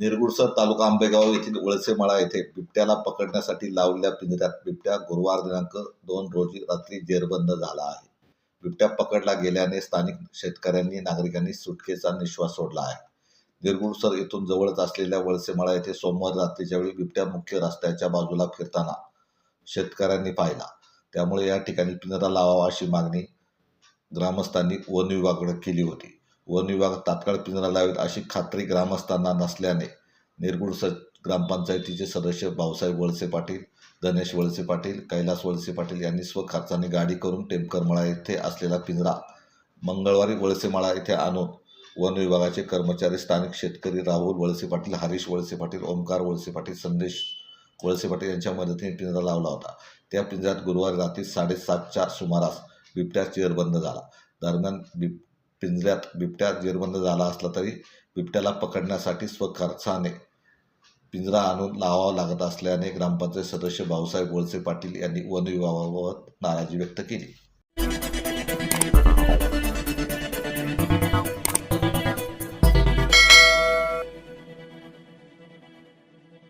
निरगुडसर तालुका आंबेगाव येथील वळसेमाळा येथे बिबट्याला पकडण्यासाठी लावलेल्या पिंजऱ्यात बिबट्या गुरुवार दिनांक दोन रोजी रात्री जेरबंद झाला आहे. बिबट्या पकडला गेल्याने स्थानिक शेतकऱ्यांनी नागरिकांनी सुटकेचा निश्वास सोडला आहे. निरगुडसर येथून जवळच असलेल्या वळसेमाळा येथे सोमवार रात्रीच्या वेळी बिबट्या मुख्य रस्त्याच्या बाजूला फिरताना शेतकऱ्यांनी पाहिला. त्यामुळे या ठिकाणी पिंजरा लावावा अशी मागणी ग्रामस्थांनी वन विभागाकडे केली होती. वन विभाग तात्काळ पिंजरा लावेल अशी खात्री ग्रामस्थांना नसल्याने निरगुडस ग्रामपंचायतीचे सदस्य भाऊसाहेब वळसे पाटील गणेश वळसे पाटील कैलास वळसे पाटील यांनी स्वखर्चाने गाडी करून टेमकरमळा येथे असलेला पिंजरा मंगळवारी वळसेमाळा येथे आणून वन विभागाचे कर्मचारी स्थानिक शेतकरी राहुल वळसे पाटील हरीश वळसे पाटील ओमकार वळसे पाटील संदेश वळसे पाटील यांच्या मदतीने पिंजरा लावला होता. त्या पिंजऱ्यात गुरुवारी रात्री साडेसातच्या सुमारास बिबट्या चेअरबंद झाला. दरम्यान बिब पिंजऱ्यात बिबट्या जेरबंद झाला असला तरी बिबट्याला पकडण्यासाठी स्वखर्चाने पिंजरा आणून लावावा लागत असल्याने ग्रामपंचायत सदस्य भाऊसाहेब वळसे पाटील यांनी वन विभागाबाबत नाराजी व्यक्त केली.